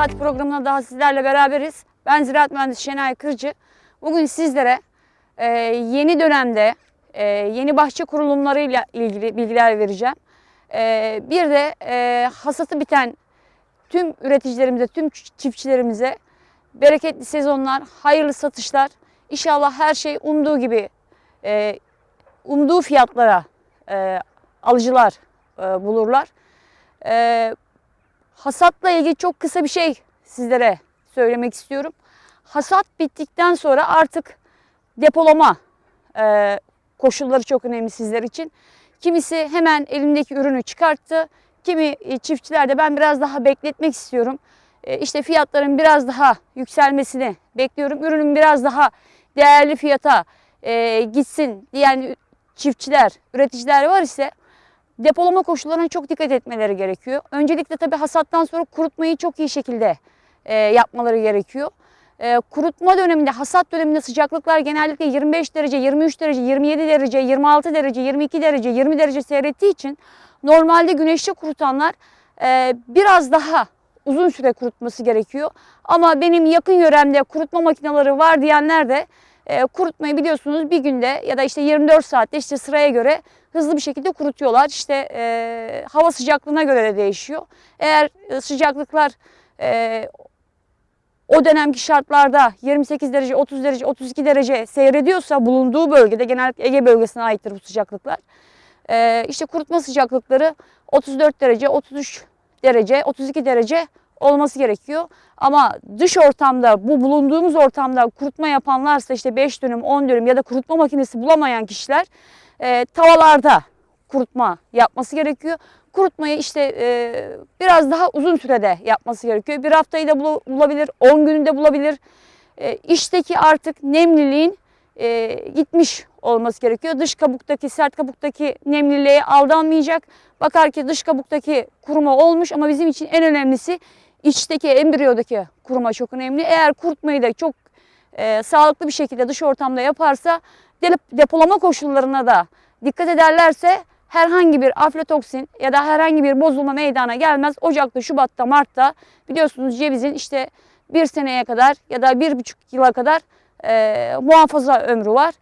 Saati programına daha sizlerle beraberiz. Ben Ziraat Mühendisi Şenay Kırcı. Bugün sizlere e, yeni dönemde e, yeni bahçe kurulumlarıyla ilgili bilgiler vereceğim. E, bir de e, hasatı biten tüm üreticilerimize, tüm çiftçilerimize bereketli sezonlar, hayırlı satışlar. İnşallah her şey umduğu gibi, e, umduğu fiyatlara e, alıcılar e, bulurlar. E, hasatla ilgili çok kısa bir şey sizlere söylemek istiyorum. Hasat bittikten sonra artık depolama e, koşulları çok önemli sizler için. Kimisi hemen elindeki ürünü çıkarttı. Kimi e, çiftçiler de ben biraz daha bekletmek istiyorum. E, işte fiyatların biraz daha yükselmesini bekliyorum. Ürünün biraz daha değerli fiyata e, gitsin diyen çiftçiler, üreticiler var ise depolama koşullarına çok dikkat etmeleri gerekiyor. Öncelikle tabii hasattan sonra kurutmayı çok iyi şekilde e, yapmaları gerekiyor. E, kurutma döneminde, hasat döneminde sıcaklıklar genellikle 25 derece, 23 derece, 27 derece, 26 derece, 22 derece, 20 derece seyrettiği için normalde güneşte kurutanlar e, biraz daha uzun süre kurutması gerekiyor. Ama benim yakın yöremde kurutma makineleri var diyenler de e, kurutmayı biliyorsunuz bir günde ya da işte 24 saatte işte sıraya göre hızlı bir şekilde kurutuyorlar. İşte e, hava sıcaklığına göre de değişiyor. Eğer e, sıcaklıklar e, o dönemki şartlarda 28 derece, 30 derece, 32 derece seyrediyorsa bulunduğu bölgede genellikle Ege bölgesine aittir bu sıcaklıklar. E, işte kurutma sıcaklıkları 34 derece, 33 derece, 32 derece olması gerekiyor. Ama dış ortamda bu bulunduğumuz ortamda kurutma yapanlarsa işte 5 dönüm 10 dönüm ya da kurutma makinesi bulamayan kişiler e, tavallarda kurutma yapması gerekiyor. Kurutmayı işte e, biraz daha uzun sürede yapması gerekiyor. Bir haftayı da bulabilir, 10 günü de bulabilir. E, içteki artık nemliliğin e, gitmiş olması gerekiyor. Dış kabuktaki, sert kabuktaki nemliliğe aldanmayacak. Bakar ki dış kabuktaki kuruma olmuş ama bizim için en önemlisi içteki embriyodaki kuruma çok önemli. Eğer kurutmayı da çok e, sağlıklı bir şekilde dış ortamda yaparsa depolama koşullarına da dikkat ederlerse herhangi bir aflatoksin ya da herhangi bir bozulma meydana gelmez. Ocak'ta, Şubat'ta, Mart'ta biliyorsunuz cevizin işte bir seneye kadar ya da bir buçuk yıla kadar e, muhafaza ömrü var.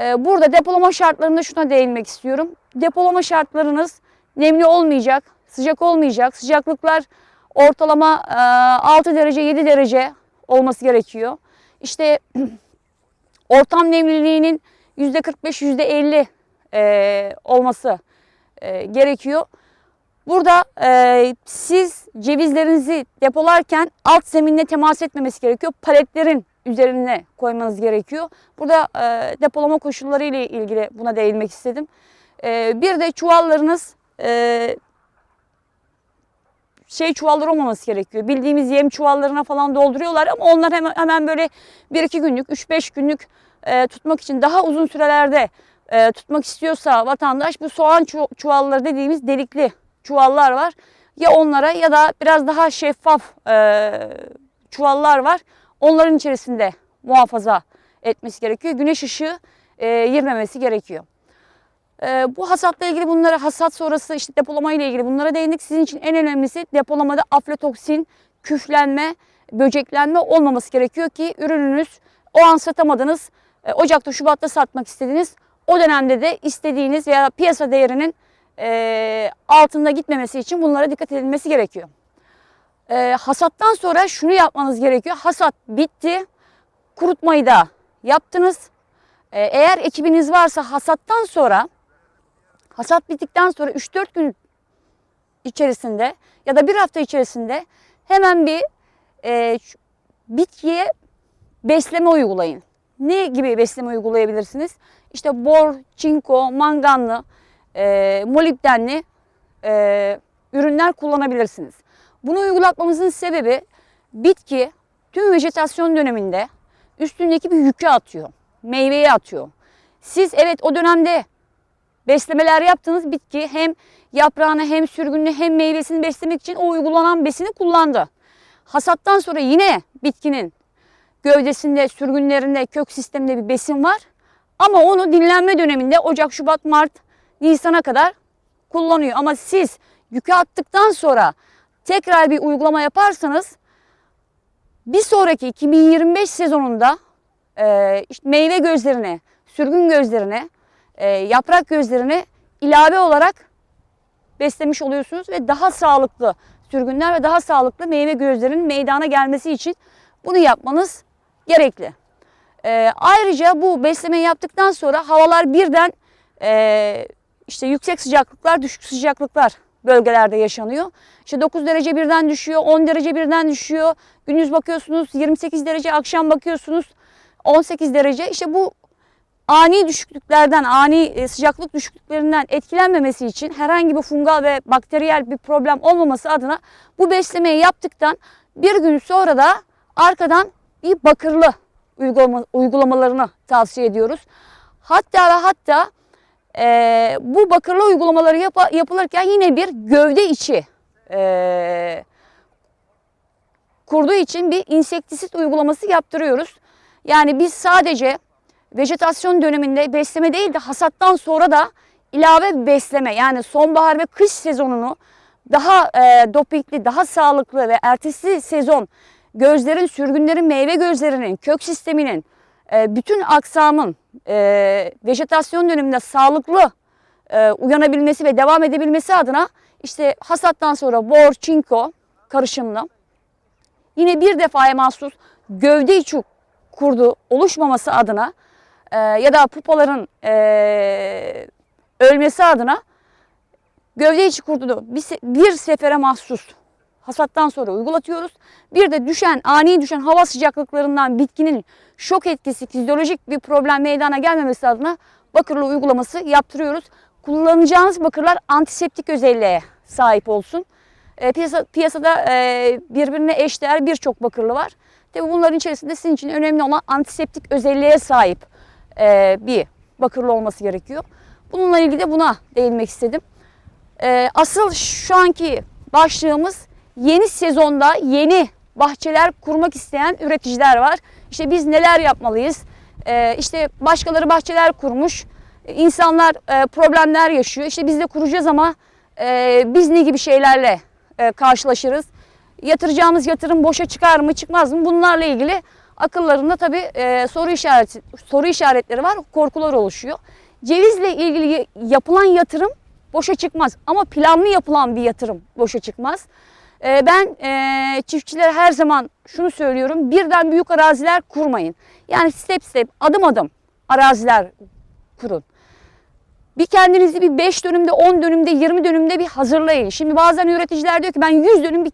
E, burada depolama şartlarında şuna değinmek istiyorum. Depolama şartlarınız nemli olmayacak, sıcak olmayacak. Sıcaklıklar ortalama e, 6 derece 7 derece olması gerekiyor. İşte ortam nemliliğinin %45 %50 e, olması e, gerekiyor. Burada e, siz cevizlerinizi depolarken alt zeminle temas etmemesi gerekiyor. Paletlerin üzerine koymanız gerekiyor. Burada e, depolama koşulları ile ilgili buna değinmek istedim. E, bir de çuvallarınız e, şey çuvalları olmaması gerekiyor. Bildiğimiz yem çuvallarına falan dolduruyorlar ama onlar hemen, hemen böyle 1-2 günlük, 3-5 günlük e, tutmak için daha uzun sürelerde e, tutmak istiyorsa vatandaş bu soğan çu çuvalları dediğimiz delikli çuvallar var. Ya onlara ya da biraz daha şeffaf e, çuvallar var. Onların içerisinde muhafaza etmesi gerekiyor. Güneş ışığı e, girmemesi gerekiyor. E, bu hasatla ilgili bunlara hasat sonrası işte depolama ile ilgili bunlara değindik. Sizin için en önemlisi depolamada aflatoksin, küflenme, böceklenme olmaması gerekiyor ki ürününüz o an satamadınız. E, Ocak'ta, Şubat'ta satmak istediniz. O dönemde de istediğiniz veya piyasa değerinin e, altında gitmemesi için bunlara dikkat edilmesi gerekiyor. E, hasattan sonra şunu yapmanız gerekiyor. Hasat bitti. Kurutmayı da yaptınız. Eğer ekibiniz varsa hasattan sonra hasat bittikten sonra 3-4 gün içerisinde ya da bir hafta içerisinde hemen bir e, bitkiye besleme uygulayın. Ne gibi besleme uygulayabilirsiniz? İşte bor, çinko, manganlı, e, molibdenli e, ürünler kullanabilirsiniz. Bunu uygulatmamızın sebebi bitki tüm vejetasyon döneminde üstündeki bir yükü atıyor. Meyveyi atıyor. Siz evet o dönemde beslemeler yaptınız bitki hem yaprağını hem sürgününü hem meyvesini beslemek için o uygulanan besini kullandı. Hasattan sonra yine bitkinin gövdesinde, sürgünlerinde, kök sisteminde bir besin var. Ama onu dinlenme döneminde Ocak, Şubat, Mart, Nisan'a kadar kullanıyor. Ama siz yükü attıktan sonra tekrar bir uygulama yaparsanız bir sonraki 2025 sezonunda e, işte meyve gözlerine, sürgün gözlerine, e, yaprak gözlerine ilave olarak beslemiş oluyorsunuz ve daha sağlıklı sürgünler ve daha sağlıklı meyve gözlerinin meydana gelmesi için bunu yapmanız gerekli. E, ayrıca bu beslemeyi yaptıktan sonra havalar birden e, işte yüksek sıcaklıklar, düşük sıcaklıklar bölgelerde yaşanıyor. İşte 9 derece birden düşüyor, 10 derece birden düşüyor. Gündüz bakıyorsunuz 28 derece, akşam bakıyorsunuz 18 derece. İşte bu ani düşüklüklerden, ani e, sıcaklık düşüklüklerinden etkilenmemesi için herhangi bir fungal ve bakteriyel bir problem olmaması adına bu beslemeyi yaptıktan bir gün sonra da arkadan bir bakırlı uygulama, uygulamalarını tavsiye ediyoruz. Hatta ve hatta e, bu bakırlı uygulamaları yap- yapılırken yine bir gövde içi e, kurduğu için bir insektisit uygulaması yaptırıyoruz. Yani biz sadece vejetasyon döneminde besleme değil de hasattan sonra da ilave besleme yani sonbahar ve kış sezonunu daha e, dopingli, daha sağlıklı ve ertesi sezon gözlerin, sürgünlerin, meyve gözlerinin, kök sisteminin, e, bütün aksamın e, vejetasyon döneminde sağlıklı e, uyanabilmesi ve devam edebilmesi adına işte hasattan sonra bor, çinko karışımlı yine bir defaya mahsus gövde içi kurdu oluşmaması adına e, ya da pupaların e, ölmesi adına gövde içi kurdunu bir, bir sefere mahsus hasattan sonra uygulatıyoruz. Bir de düşen, ani düşen hava sıcaklıklarından bitkinin şok etkisi, fizyolojik bir problem meydana gelmemesi adına bakırlı uygulaması yaptırıyoruz. Kullanacağınız bakırlar antiseptik özelliğe sahip olsun. E, piyasa, piyasada e, birbirine eşdeğer birçok bakırlı var. Tabi bunların içerisinde sizin için önemli olan antiseptik özelliğe sahip e, bir bakırlı olması gerekiyor. Bununla ilgili de buna değinmek istedim. E, asıl şu anki başlığımız yeni sezonda yeni bahçeler kurmak isteyen üreticiler var. İşte biz neler yapmalıyız? E, işte başkaları bahçeler kurmuş. İnsanlar e, problemler yaşıyor. İşte biz de kuracağız ama e, biz ne gibi şeylerle e, karşılaşırız? Yatıracağımız yatırım boşa çıkar mı çıkmaz mı? Bunlarla ilgili akıllarında tabii e, soru işareti soru işaretleri var, korkular oluşuyor. Cevizle ilgili yapılan yatırım boşa çıkmaz ama planlı yapılan bir yatırım boşa çıkmaz. E, ben e, çiftçilere her zaman şunu söylüyorum. Birden büyük araziler kurmayın. Yani step step, adım adım araziler kurun. Bir kendinizi bir 5 dönümde, 10 dönümde, 20 dönümde bir hazırlayın. Şimdi bazen üreticiler diyor ki ben 100 dönüm bir,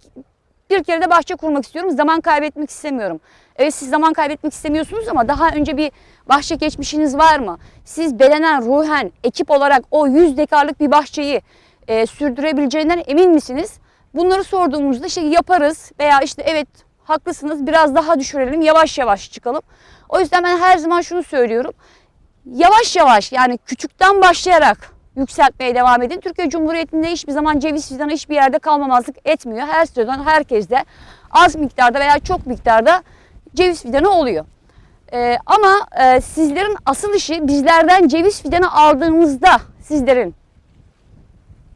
bir kere de bahçe kurmak istiyorum. Zaman kaybetmek istemiyorum. Evet siz zaman kaybetmek istemiyorsunuz ama daha önce bir bahçe geçmişiniz var mı? Siz bedenen, ruhen, ekip olarak o 100 dekarlık bir bahçeyi e, sürdürebileceğinden emin misiniz? Bunları sorduğumuzda işte yaparız veya işte evet haklısınız biraz daha düşürelim yavaş yavaş çıkalım. O yüzden ben her zaman şunu söylüyorum. Yavaş yavaş yani küçükten başlayarak yükseltmeye devam edin. Türkiye Cumhuriyeti'nde hiçbir zaman ceviz fidanı hiçbir yerde kalmamazlık etmiyor. Her sezon herkeste az miktarda veya çok miktarda ceviz fidanı oluyor. Ee, ama e, sizlerin asıl işi bizlerden ceviz fidanı aldığınızda sizlerin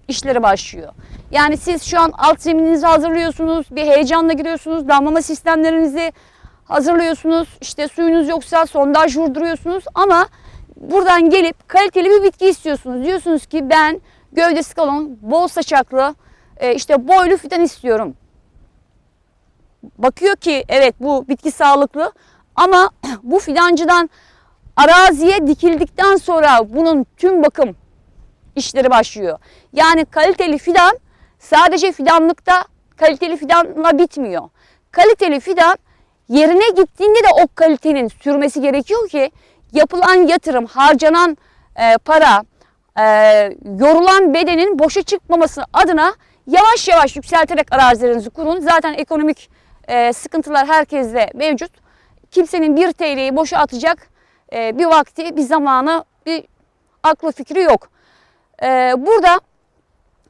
işleri başlıyor. Yani siz şu an alt zemininizi hazırlıyorsunuz, bir heyecanla giriyorsunuz, damlama sistemlerinizi hazırlıyorsunuz. İşte suyunuz yoksa sondaj vurduruyorsunuz ama buradan gelip kaliteli bir bitki istiyorsunuz. Diyorsunuz ki ben gövdesi kalın, bol saçaklı, e, işte boylu fidan istiyorum. Bakıyor ki evet bu bitki sağlıklı ama bu fidancıdan araziye dikildikten sonra bunun tüm bakım işleri başlıyor. Yani kaliteli fidan sadece fidanlıkta kaliteli fidanla bitmiyor. Kaliteli fidan yerine gittiğinde de o kalitenin sürmesi gerekiyor ki yapılan yatırım, harcanan e, para, e, yorulan bedenin boşa çıkmaması adına yavaş yavaş yükselterek arazilerinizi kurun. Zaten ekonomik e, sıkıntılar herkeste mevcut. Kimsenin bir TL'yi boşa atacak e, bir vakti, bir zamanı, bir aklı fikri yok. Ee, burada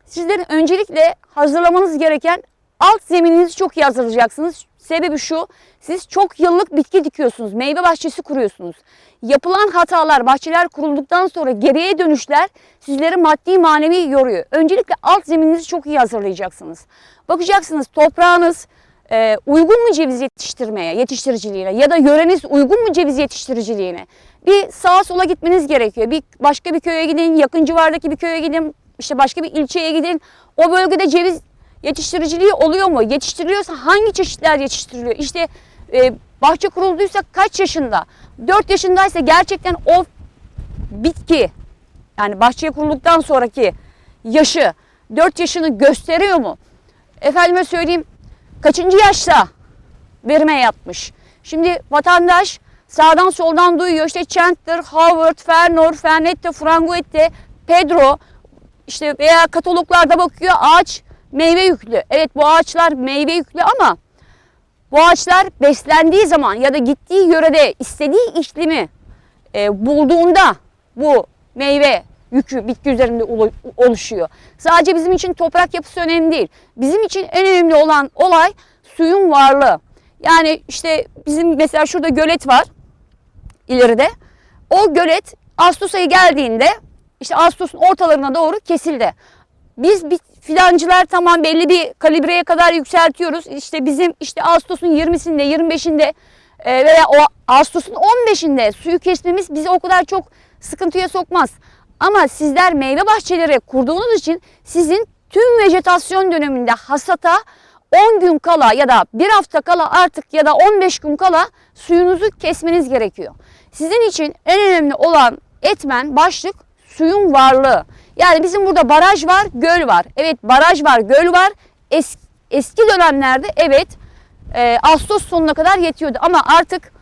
sizlerin öncelikle hazırlamanız gereken alt zemininizi çok iyi hazırlayacaksınız. Sebebi şu, siz çok yıllık bitki dikiyorsunuz, meyve bahçesi kuruyorsunuz. Yapılan hatalar, bahçeler kurulduktan sonra geriye dönüşler sizleri maddi manevi yoruyor. Öncelikle alt zemininizi çok iyi hazırlayacaksınız. Bakacaksınız toprağınız e, uygun mu ceviz yetiştirmeye, yetiştiriciliğine ya da yöreniz uygun mu ceviz yetiştiriciliğine? Bir sağa sola gitmeniz gerekiyor. Bir başka bir köye gidin, yakın civardaki bir köye gidin, işte başka bir ilçeye gidin. O bölgede ceviz yetiştiriciliği oluyor mu? Yetiştiriliyorsa hangi çeşitler yetiştiriliyor? İşte e, bahçe kurulduysa kaç yaşında? 4 yaşındaysa gerçekten o bitki yani bahçeye kurulduktan sonraki yaşı 4 yaşını gösteriyor mu? Efendime söyleyeyim kaçıncı yaşta verime yatmış? Şimdi vatandaş sağdan soldan duyuyor işte Chandler, Howard, Fernor, Fernette, Franguette, Pedro işte veya kataloglarda bakıyor ağaç meyve yüklü. Evet bu ağaçlar meyve yüklü ama bu ağaçlar beslendiği zaman ya da gittiği yörede istediği iklimi e, bulduğunda bu meyve yükü bitki üzerinde olu- oluşuyor. Sadece bizim için toprak yapısı önemli değil. Bizim için en önemli olan olay suyun varlığı. Yani işte bizim mesela şurada gölet var ileride. O gölet Ağustos ayı geldiğinde işte Ağustos'un ortalarına doğru kesildi. Biz bir filancılar tamam belli bir kalibreye kadar yükseltiyoruz. İşte bizim işte Ağustos'un 20'sinde 25'inde e, veya o Ağustos'un 15'inde suyu kesmemiz bizi o kadar çok sıkıntıya sokmaz. Ama sizler meyve bahçeleri kurduğunuz için sizin tüm vejetasyon döneminde hasata 10 gün kala ya da bir hafta kala artık ya da 15 gün kala suyunuzu kesmeniz gerekiyor. Sizin için en önemli olan etmen başlık suyun varlığı. Yani bizim burada baraj var, göl var. Evet baraj var, göl var. Es, eski dönemlerde evet e, Ağustos sonuna kadar yetiyordu ama artık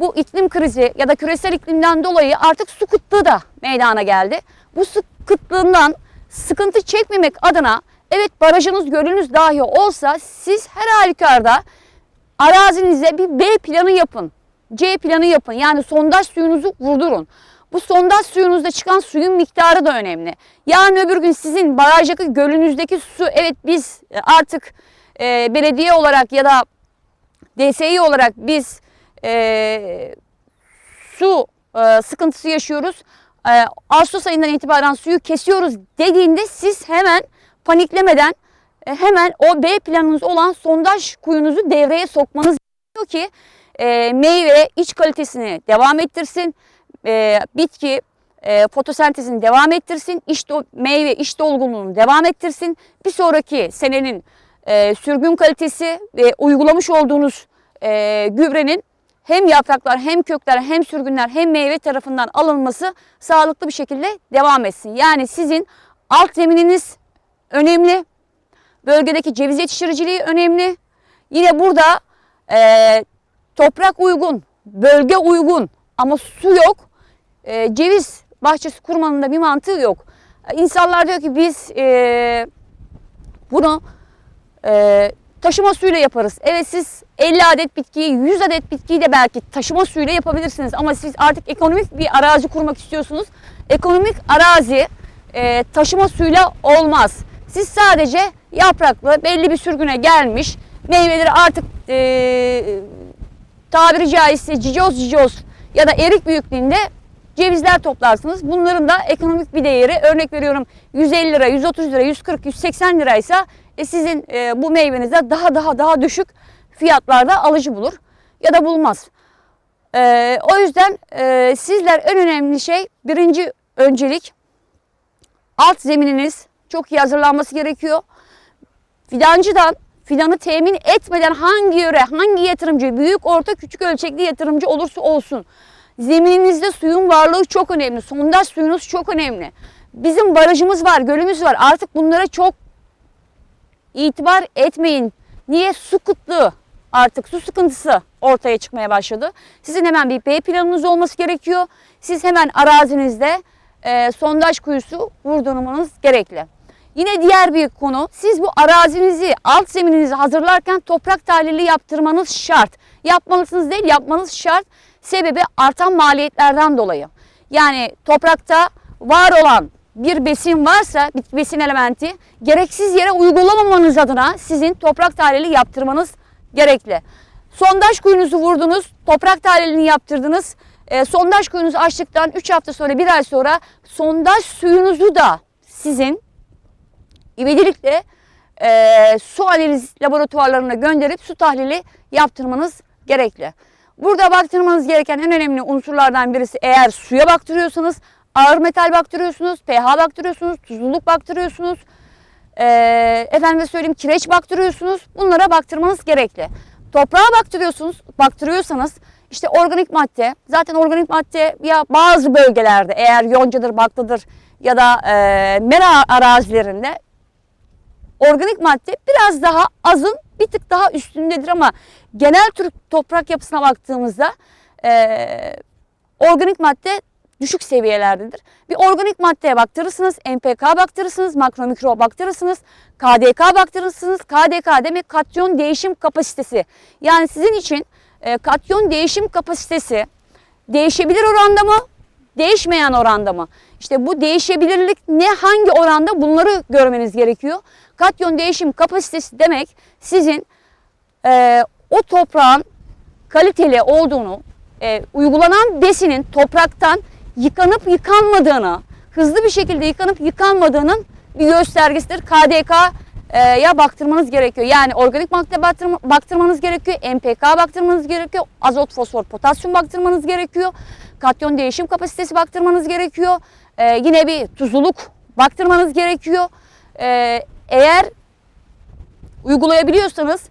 bu iklim krizi ya da küresel iklimden dolayı artık su kıtlığı da meydana geldi. Bu su kıtlığından sıkıntı çekmemek adına evet barajınız gölünüz dahi olsa siz her halükarda arazinize bir B planı yapın. C planı yapın. Yani sondaj suyunuzu vurdurun. Bu sondaj suyunuzda çıkan suyun miktarı da önemli. Yarın öbür gün sizin barajdaki gölünüzdeki su evet biz artık e, belediye olarak ya da DSİ olarak biz e, su e, sıkıntısı yaşıyoruz. E, Ağustos ayından itibaren suyu kesiyoruz dediğinde siz hemen paniklemeden e, hemen o B planınız olan sondaj kuyunuzu devreye sokmanız gerekiyor ki e, meyve iç kalitesini devam ettirsin. E, bitki e, fotosentezini devam ettirsin. İç do- meyve iç dolgunluğunu devam ettirsin. Bir sonraki senenin e, sürgün kalitesi ve uygulamış olduğunuz e, gübrenin hem yapraklar hem kökler hem sürgünler hem meyve tarafından alınması sağlıklı bir şekilde devam etsin. Yani sizin alt zemininiz önemli. Bölgedeki ceviz yetiştiriciliği önemli. Yine burada e, toprak uygun, bölge uygun ama su yok. E, ceviz bahçesi kurmanın da bir mantığı yok. İnsanlar diyor ki biz e, bunu e, taşıma suyuyla yaparız. Evet siz 50 adet bitkiyi, 100 adet bitkiyi de belki taşıma suyuyla yapabilirsiniz. Ama siz artık ekonomik bir arazi kurmak istiyorsunuz. Ekonomik arazi e, taşıma suyuyla olmaz. Siz sadece yapraklı belli bir sürgüne gelmiş meyveleri artık e, tabiri caizse cicoz cicoz ya da erik büyüklüğünde cevizler toplarsınız. Bunların da ekonomik bir değeri örnek veriyorum 150 lira, 130 lira, 140, 180 liraysa e, sizin e, bu meyvenize daha daha daha düşük fiyatlarda alıcı bulur ya da bulmaz. E, o yüzden e, sizler en önemli şey birinci öncelik alt zemininiz çok iyi hazırlanması gerekiyor. Fidancıdan fidanı temin etmeden hangi yöre, hangi yatırımcı, büyük, orta, küçük ölçekli yatırımcı olursa olsun zemininizde suyun varlığı çok önemli. Sondaj suyunuz çok önemli. Bizim barajımız var, gölümüz var. Artık bunlara çok itibar etmeyin. Niye? Su kıtlığı artık su sıkıntısı ortaya çıkmaya başladı. Sizin hemen bir B planınız olması gerekiyor. Siz hemen arazinizde e, sondaj kuyusu vurdurmanız gerekli. Yine diğer bir konu siz bu arazinizi alt zemininizi hazırlarken toprak tahlili yaptırmanız şart. Yapmalısınız değil yapmanız şart. Sebebi artan maliyetlerden dolayı. Yani toprakta var olan bir besin varsa bir besin elementi gereksiz yere uygulamamanız adına sizin toprak tahlili yaptırmanız gerekli. Sondaj kuyunuzu vurdunuz, toprak tahlilini yaptırdınız. E, sondaj kuyunuzu açtıktan 3 hafta sonra, 1 ay sonra sondaj suyunuzu da sizin ivedilikle e, su analiz laboratuvarlarına gönderip su tahlili yaptırmanız gerekli. Burada baktırmanız gereken en önemli unsurlardan birisi eğer suya baktırıyorsanız ağır metal baktırıyorsunuz, pH baktırıyorsunuz, tuzluluk baktırıyorsunuz, e, efendime söyleyeyim kireç baktırıyorsunuz. Bunlara baktırmanız gerekli. Toprağa baktırıyorsunuz, baktırıyorsanız işte organik madde, zaten organik madde ya bazı bölgelerde eğer yoncadır, bakladır ya da e, mera arazilerinde organik madde biraz daha azın bir tık daha üstündedir ama genel Türk toprak yapısına baktığımızda e, organik madde düşük seviyelerdedir. Bir organik maddeye baktırırsınız, NPK baktırırsınız, makro mikro baktırırsınız, KDK baktırırsınız. KDK demek katyon değişim kapasitesi. Yani sizin için e, katyon değişim kapasitesi değişebilir oranda mı? Değişmeyen oranda mı? İşte bu değişebilirlik ne hangi oranda bunları görmeniz gerekiyor. Katyon değişim kapasitesi demek sizin e, o toprağın kaliteli olduğunu, e, uygulanan besinin topraktan yıkanıp yıkanmadığını, hızlı bir şekilde yıkanıp yıkanmadığının bir göstergesidir. KDK'ya baktırmanız gerekiyor. Yani organik madde baktırma, baktırmanız gerekiyor. NPK baktırmanız gerekiyor. Azot, fosfor, potasyum baktırmanız gerekiyor. Katyon değişim kapasitesi baktırmanız gerekiyor. Ee, yine bir tuzluluk baktırmanız gerekiyor. Ee, eğer uygulayabiliyorsanız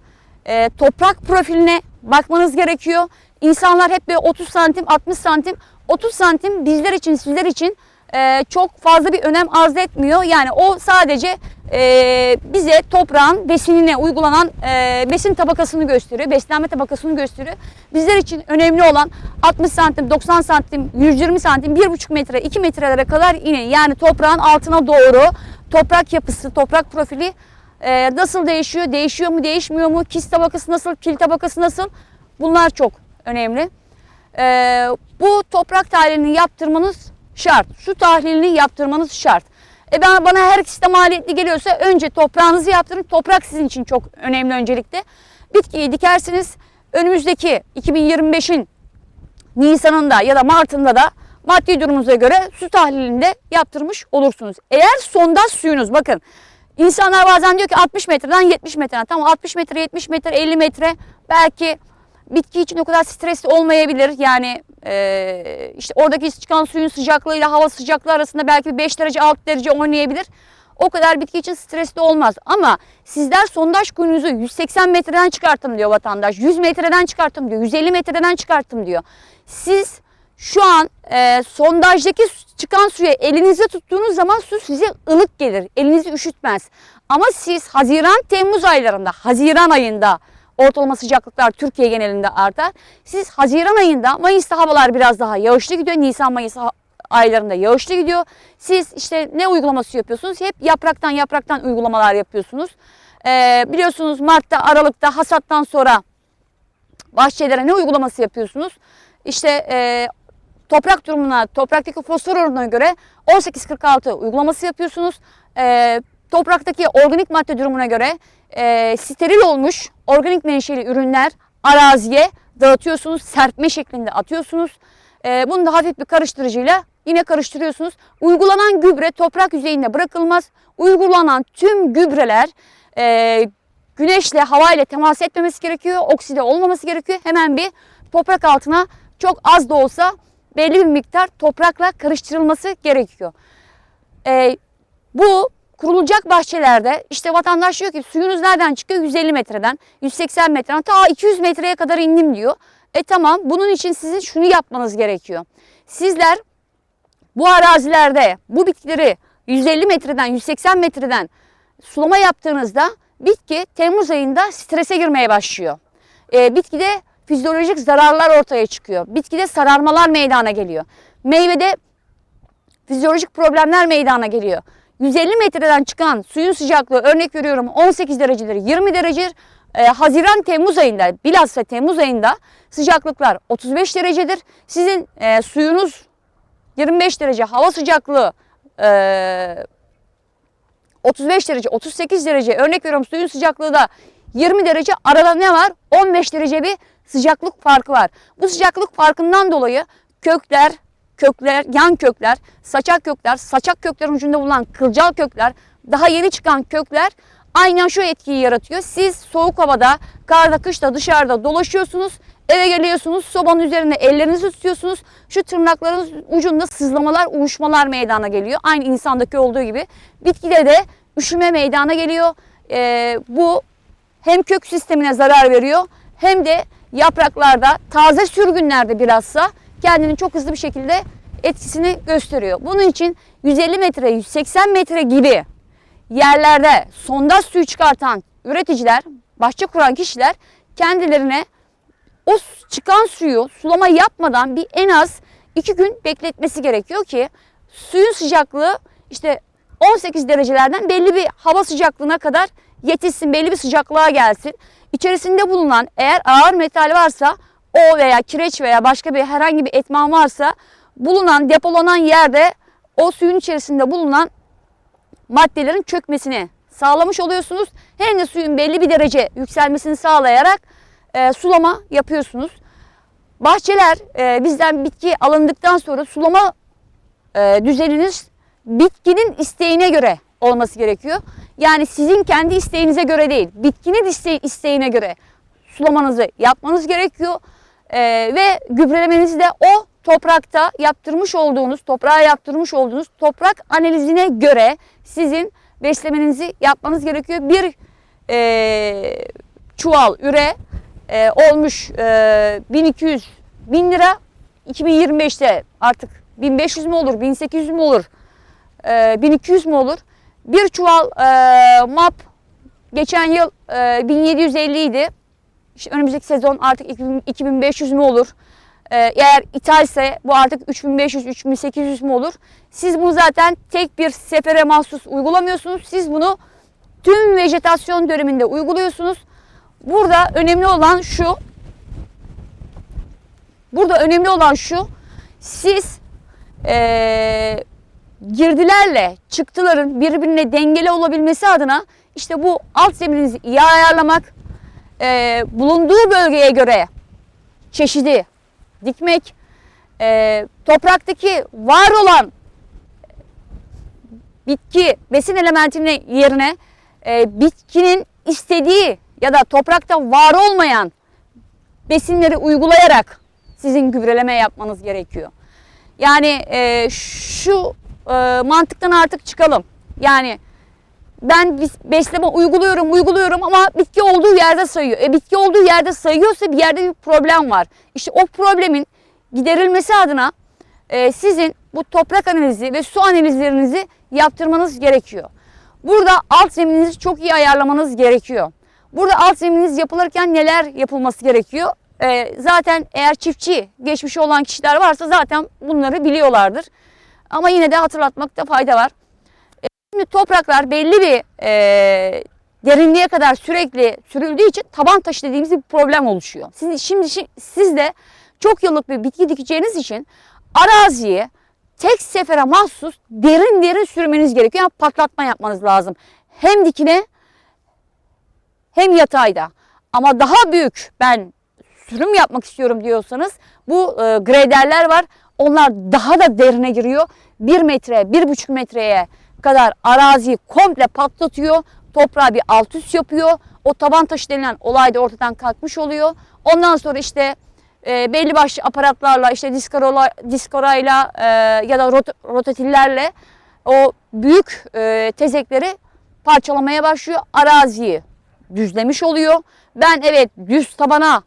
e, toprak profiline bakmanız gerekiyor. İnsanlar hep böyle 30 santim 60 santim 30 santim bizler için sizler için e, çok fazla bir önem arz etmiyor. Yani o sadece e, bize toprağın besinine uygulanan e, besin tabakasını gösteriyor. Beslenme tabakasını gösteriyor. Bizler için önemli olan 60 santim 90 santim 120 santim 1,5 metre 2 metrelere kadar inin. Yani toprağın altına doğru toprak yapısı toprak profili e, nasıl değişiyor? Değişiyor mu? Değişmiyor mu? Kis tabakası nasıl? Kil tabakası nasıl? Bunlar çok önemli. E, bu toprak tahlilini yaptırmanız şart. Su tahlilini yaptırmanız şart. E ben bana her ikisi de maliyetli geliyorsa önce toprağınızı yaptırın. Toprak sizin için çok önemli öncelikle. Bitkiyi dikersiniz. Önümüzdeki 2025'in Nisan'ında ya da Mart'ında da maddi durumunuza göre su tahlilinde yaptırmış olursunuz. Eğer sondaj suyunuz bakın insanlar bazen diyor ki 60 metreden 70 metreden tamam 60 metre 70 metre 50 metre belki bitki için o kadar stresli olmayabilir. Yani e, işte oradaki çıkan suyun sıcaklığıyla hava sıcaklığı arasında belki 5 derece 6 derece oynayabilir. O kadar bitki için stresli olmaz. Ama sizler sondaj kuyunuzu 180 metreden çıkarttım diyor vatandaş. 100 metreden çıkarttım diyor. 150 metreden çıkarttım diyor. Siz şu an e, sondajdaki çıkan suyu elinizde tuttuğunuz zaman su size ılık gelir. Elinizi üşütmez. Ama siz Haziran Temmuz aylarında, Haziran ayında ortalama sıcaklıklar Türkiye genelinde artar. Siz Haziran ayında, Mayıs'ta havalar biraz daha yağışlı gidiyor. Nisan Mayıs aylarında yağışlı gidiyor. Siz işte ne uygulaması yapıyorsunuz? Hep yapraktan yapraktan uygulamalar yapıyorsunuz. Ee, biliyorsunuz Mart'ta, Aralık'ta hasattan sonra bahçelere ne uygulaması yapıyorsunuz? İşte e, toprak durumuna, topraktaki fosfor oranına göre 1846 uygulaması yapıyorsunuz. E, topraktaki organik madde durumuna göre e, steril olmuş organik menşeli ürünler araziye dağıtıyorsunuz. Serpme şeklinde atıyorsunuz. E, bunu da hafif bir karıştırıcıyla yine karıştırıyorsunuz. Uygulanan gübre toprak yüzeyinde bırakılmaz. Uygulanan tüm gübreler e, güneşle, havayla temas etmemesi gerekiyor. Okside olmaması gerekiyor. Hemen bir toprak altına çok az da olsa belli bir miktar toprakla karıştırılması gerekiyor. E, bu kurulacak bahçelerde işte vatandaş diyor ki suyunuz nereden çıkıyor? 150 metreden, 180 metreden ta 200 metreye kadar indim diyor. E tamam bunun için sizin şunu yapmanız gerekiyor. Sizler bu arazilerde bu bitkileri 150 metreden 180 metreden sulama yaptığınızda bitki Temmuz ayında strese girmeye başlıyor. E, bitkide fizyolojik zararlar ortaya çıkıyor. Bitkide sararmalar meydana geliyor. Meyvede fizyolojik problemler meydana geliyor. 150 metreden çıkan suyun sıcaklığı örnek veriyorum 18 derecedir 20 derecedir. Ee, Haziran Temmuz ayında bilhassa Temmuz ayında sıcaklıklar 35 derecedir. Sizin e, suyunuz 25 derece hava sıcaklığı e, 35 derece 38 derece örnek veriyorum suyun sıcaklığı da 20 derece arada ne var? 15 derece bir sıcaklık farkı var. Bu sıcaklık farkından dolayı kökler, kökler, yan kökler, saçak kökler, saçak köklerin ucunda bulunan kılcal kökler, daha yeni çıkan kökler aynen şu etkiyi yaratıyor. Siz soğuk havada, karda, kışta, dışarıda dolaşıyorsunuz. Eve geliyorsunuz, sobanın üzerine ellerinizi tutuyorsunuz. Şu tırnaklarınız ucunda sızlamalar, uyuşmalar meydana geliyor. Aynı insandaki olduğu gibi. Bitkide de üşüme meydana geliyor. Ee, bu hem kök sistemine zarar veriyor hem de yapraklarda taze sürgünlerde bilhassa kendini çok hızlı bir şekilde etkisini gösteriyor. Bunun için 150 metre, 180 metre gibi yerlerde sondaj suyu çıkartan üreticiler, bahçe kuran kişiler kendilerine o çıkan suyu sulama yapmadan bir en az 2 gün bekletmesi gerekiyor ki suyun sıcaklığı işte 18 derecelerden belli bir hava sıcaklığına kadar yetişsin, belli bir sıcaklığa gelsin. İçerisinde bulunan eğer ağır metal varsa o veya kireç veya başka bir herhangi bir etman varsa bulunan depolanan yerde o suyun içerisinde bulunan maddelerin çökmesini sağlamış oluyorsunuz. Hem de suyun belli bir derece yükselmesini sağlayarak e, sulama yapıyorsunuz. Bahçeler e, bizden bitki alındıktan sonra sulama e, düzeniniz bitkinin isteğine göre olması gerekiyor. Yani sizin kendi isteğinize göre değil, bitkinin iste- isteğine göre sulamanızı yapmanız gerekiyor. E, ve gübrelemenizi de o toprakta yaptırmış olduğunuz, toprağa yaptırmış olduğunuz toprak analizine göre sizin beslemenizi yapmanız gerekiyor. Bir e, çuval üre e, olmuş e, 1200 bin lira. 2025'te artık 1500 mü olur 1800 mü olur e, 1200 mü olur? Bir çuval e, map geçen yıl e, 1750 idi İşte önümüzdeki sezon artık 2000 2500 mü olur e, eğer ithalse bu artık 3500-3800 mü olur siz bunu zaten tek bir sefere mahsus uygulamıyorsunuz siz bunu tüm vejetasyon döneminde uyguluyorsunuz Burada önemli olan şu. Burada önemli olan şu. Siz eee, girdilerle çıktıların birbirine dengeli olabilmesi adına işte bu alt zemininizi iyi ayarlamak, eee, bulunduğu bölgeye göre çeşidi dikmek, eee, topraktaki var olan bitki besin elementinin yerine e, bitkinin istediği ya da toprakta var olmayan besinleri uygulayarak sizin gübreleme yapmanız gerekiyor. Yani e, şu e, mantıktan artık çıkalım. Yani ben besleme uyguluyorum, uyguluyorum ama bitki olduğu yerde sayıyor. E bitki olduğu yerde sayıyorsa bir yerde bir problem var. İşte o problemin giderilmesi adına e, sizin bu toprak analizi ve su analizlerinizi yaptırmanız gerekiyor. Burada alt zemininizi çok iyi ayarlamanız gerekiyor. Burada alt zemininiz yapılırken neler yapılması gerekiyor? E, zaten eğer çiftçi geçmişi olan kişiler varsa zaten bunları biliyorlardır. Ama yine de hatırlatmakta fayda var. Şimdi topraklar belli bir e, derinliğe kadar sürekli sürüldüğü için taban taşı dediğimiz bir problem oluşuyor. Siz, şimdi şi- siz de çok yıllık bir bitki dikeceğiniz için araziyi tek sefere mahsus derin derin sürmeniz gerekiyor. Yani patlatma yapmanız lazım. Hem dikine hem yatayda. Ama daha büyük ben sürüm yapmak istiyorum diyorsanız bu e, graderler var. Onlar daha da derine giriyor. 1 metre, 1,5 metreye kadar araziyi komple patlatıyor. Toprağı bir alt üst yapıyor. O taban taşı denilen olay da ortadan kalkmış oluyor. Ondan sonra işte e, belli başlı aparatlarla işte diskorola, diskorayla e, ya da rot, rotatillerle o büyük e, tezekleri parçalamaya başlıyor. Araziyi düzlemiş oluyor. Ben evet düz tabana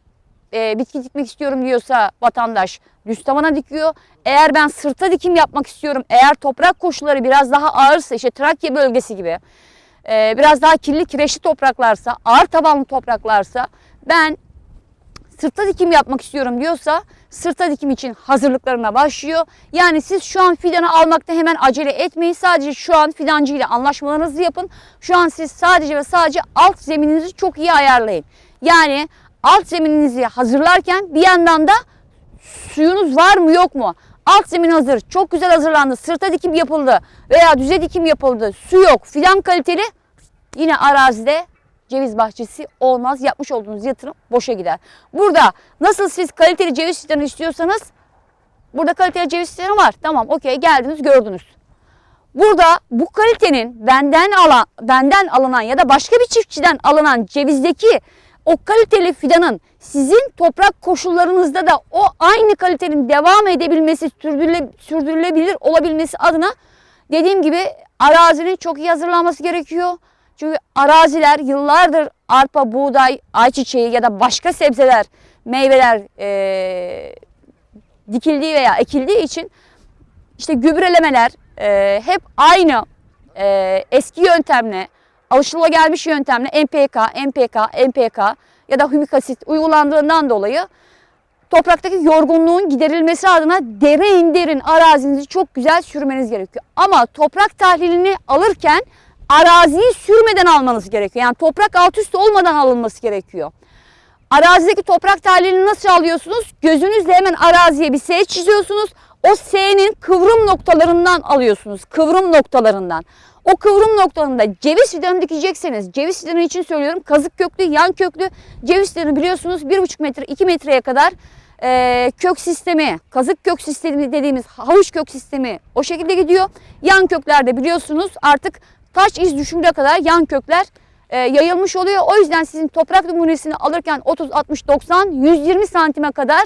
e, bitki dikmek istiyorum diyorsa vatandaş düz tabana dikiyor. Eğer ben sırta dikim yapmak istiyorum, eğer toprak koşulları biraz daha ağırsa işte Trakya bölgesi gibi e, biraz daha kirli kireçli topraklarsa, ağır tabanlı topraklarsa ben sırta dikim yapmak istiyorum diyorsa sırta dikim için hazırlıklarına başlıyor. Yani siz şu an fidanı almakta hemen acele etmeyin. Sadece şu an fidancı ile anlaşmalarınızı yapın. Şu an siz sadece ve sadece alt zemininizi çok iyi ayarlayın. Yani alt zemininizi hazırlarken bir yandan da suyunuz var mı yok mu? Alt zemin hazır, çok güzel hazırlandı, sırta dikim yapıldı veya düze dikim yapıldı, su yok, fidan kaliteli yine arazide ceviz bahçesi olmaz. Yapmış olduğunuz yatırım boşa gider. Burada nasıl siz kaliteli ceviz fidanı istiyorsanız burada kaliteli ceviz fidanı var. Tamam okey geldiniz gördünüz. Burada bu kalitenin benden alan, benden alınan ya da başka bir çiftçiden alınan cevizdeki o kaliteli fidanın sizin toprak koşullarınızda da o aynı kalitenin devam edebilmesi, sürdürüle, sürdürülebilir olabilmesi adına dediğim gibi arazinin çok iyi hazırlanması gerekiyor. Çünkü araziler yıllardır arpa, buğday, ayçiçeği ya da başka sebzeler, meyveler eee, dikildiği veya ekildiği için işte gübrelemeler e, hep aynı e, eski yöntemle, alışılagelmiş yöntemle NPK, NPK, NPK ya da hümik asit uygulandığından dolayı topraktaki yorgunluğun giderilmesi adına derin derin arazinizi çok güzel sürmeniz gerekiyor. Ama toprak tahlilini alırken araziyi sürmeden almanız gerekiyor. Yani toprak alt üst olmadan alınması gerekiyor. Arazideki toprak tahlilini nasıl alıyorsunuz? Gözünüzle hemen araziye bir S çiziyorsunuz. O S'nin kıvrım noktalarından alıyorsunuz. Kıvrım noktalarından. O kıvrım noktalarında ceviz fidanı dikecekseniz, ceviz fidanı için söylüyorum kazık köklü, yan köklü ceviz fidanı biliyorsunuz 1,5 metre, 2 metreye kadar e, kök sistemi, kazık kök sistemi dediğimiz havuç kök sistemi o şekilde gidiyor. Yan köklerde biliyorsunuz artık taş iz düşümüne kadar yan kökler e, yayılmış oluyor. O yüzden sizin toprak numunesini alırken 30, 60, 90, 120 santime kadar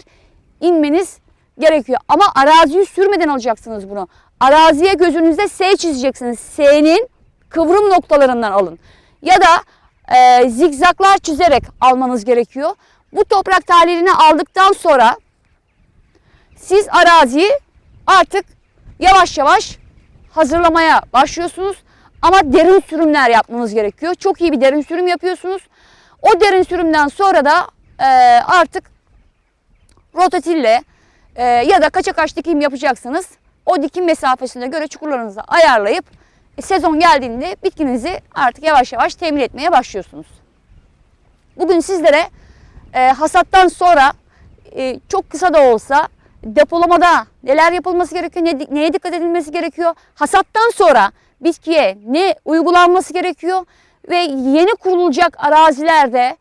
inmeniz gerekiyor. Ama araziyi sürmeden alacaksınız bunu. Araziye gözünüzde S çizeceksiniz. S'nin kıvrım noktalarından alın. Ya da e, zigzaklar çizerek almanız gerekiyor. Bu toprak tahlilini aldıktan sonra siz araziyi artık yavaş yavaş hazırlamaya başlıyorsunuz. Ama derin sürümler yapmanız gerekiyor. Çok iyi bir derin sürüm yapıyorsunuz. O derin sürümden sonra da e, artık rototille e, ya da kaça kaç dikim yapacaksınız. O dikim mesafesine göre çukurlarınızı ayarlayıp e, sezon geldiğinde bitkinizi artık yavaş yavaş temin etmeye başlıyorsunuz. Bugün sizlere e, hasattan sonra e, çok kısa da olsa depolamada neler yapılması gerekiyor, ne, neye dikkat edilmesi gerekiyor, hasattan sonra bitkiye ne uygulanması gerekiyor ve yeni kurulacak arazilerde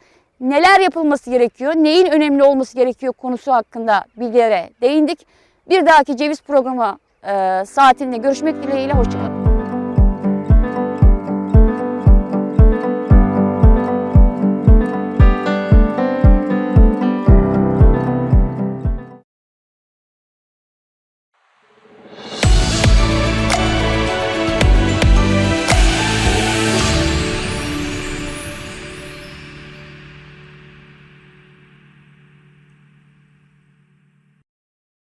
neler yapılması gerekiyor, neyin önemli olması gerekiyor konusu hakkında bilgilere değindik. Bir dahaki ceviz programı e, saatinde görüşmek dileğiyle, hoşçakalın.